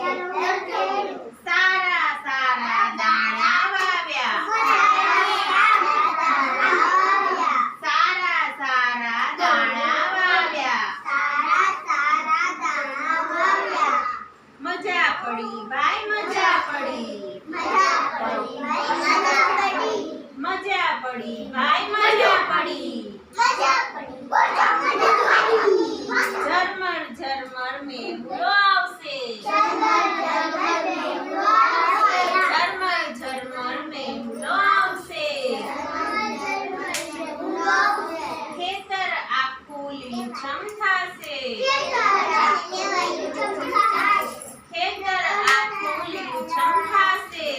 Get away. જમ થાશે ખેતર આખું જમ થાશે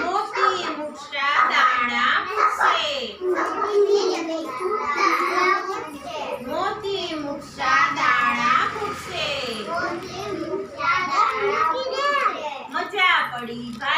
મોતી મુક્ષા દાણા મોતી મુક્ષા દાણા ફૂટશે મજા પડી ભાઈ.